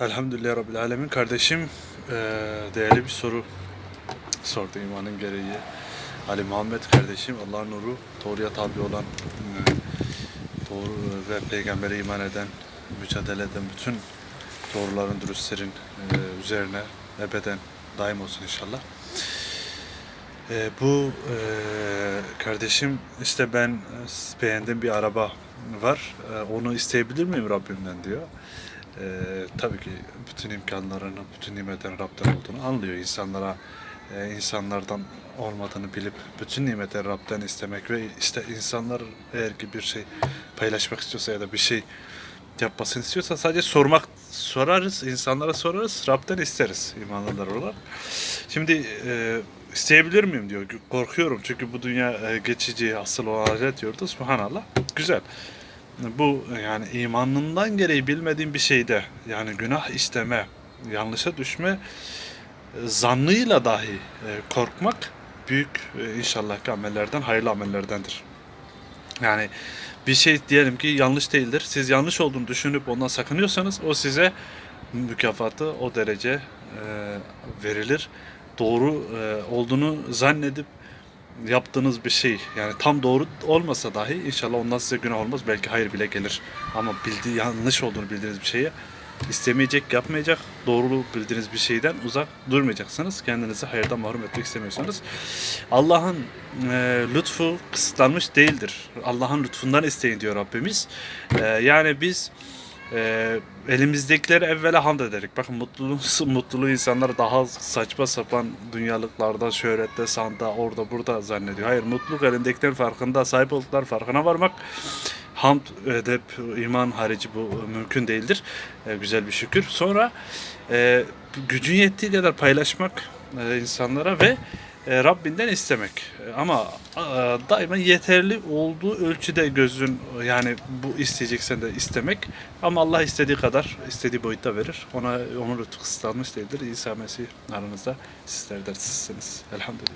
Elhamdülillah Rabbil Alemin. Kardeşim eee, değerli bir soru sordu imanın gereği. Ali Muhammed kardeşim Allah'ın nuru doğruya tabi olan eee, doğru ve peygambere iman eden, mücadele eden bütün doğruların, dürüstlerin eee, üzerine ebeden daim olsun inşallah. Eee, bu eee, kardeşim işte ben e, beğendiğim bir araba var. Eee, onu isteyebilir miyim Rabbimden diyor. Eee tabii ki bütün imkanlarını, bütün nimetlerin Rab'den olduğunu anlıyor. İnsanlara, eee, insanlardan olmadığını bilip bütün nimetleri Rab'den istemek ve işte insanlar eğer ki bir şey paylaşmak istiyorsa ya da bir şey yapmasını istiyorsa sadece sormak sorarız, insanlara sorarız, Rab'den isteriz imanlılar olarak. Şimdi eee, isteyebilir miyim diyor. Korkuyorum çünkü bu dünya eee, geçici, asıl olan ahiret diyordu. Subhanallah. Güzel. Bu yani imanından gereği bilmediğin bir şeyde yani günah isteme, yanlışa düşme e, zannıyla dahi e, korkmak büyük e, inşallah ki amellerden, hayırlı amellerdendir. Yani bir şey diyelim ki yanlış değildir. Siz yanlış olduğunu düşünüp ondan sakınıyorsanız o size mükafatı o derece verilir. Doğru olduğunu zannedip yaptığınız bir şey. Yani tam doğru olmasa dahi inşallah ondan size günah olmaz. Belki hayır bile gelir. Ama bildiği yanlış olduğunu bildiğiniz bir şeye istemeyecek yapmayacak. Doğruluğu bildiğiniz bir şeyden uzak durmayacaksınız. Kendinizi hayırdan mahrum etmek istemiyorsanız. Allah'ın e, lütfu kısıtlanmış değildir. Allah'ın lütfundan isteyin diyor Rabbimiz. E, yani biz e, elimizdekileri evvela hamd ederek. Bakın mutluluğu, mutluluğu insanlar daha saçma sapan dünyalıklarda, şöhrette, sanda, orada burada zannediyor. Hayır mutluluk elindekilerin farkında, sahip oldukları farkına varmak. Hamd edip iman harici bu mümkün değildir. E, güzel bir şükür. Sonra e, gücün yettiği kadar paylaşmak e, insanlara ve e, Rabbinden istemek. Ama e, daima yeterli olduğu ölçüde gözün yani bu isteyeceksen de istemek. Ama Allah istediği kadar, istediği boyutta verir. Ona onun lütfu kısıtlanmış değildir. İsa Mesih aranızda sizler de sizsiniz. Elhamdülillah.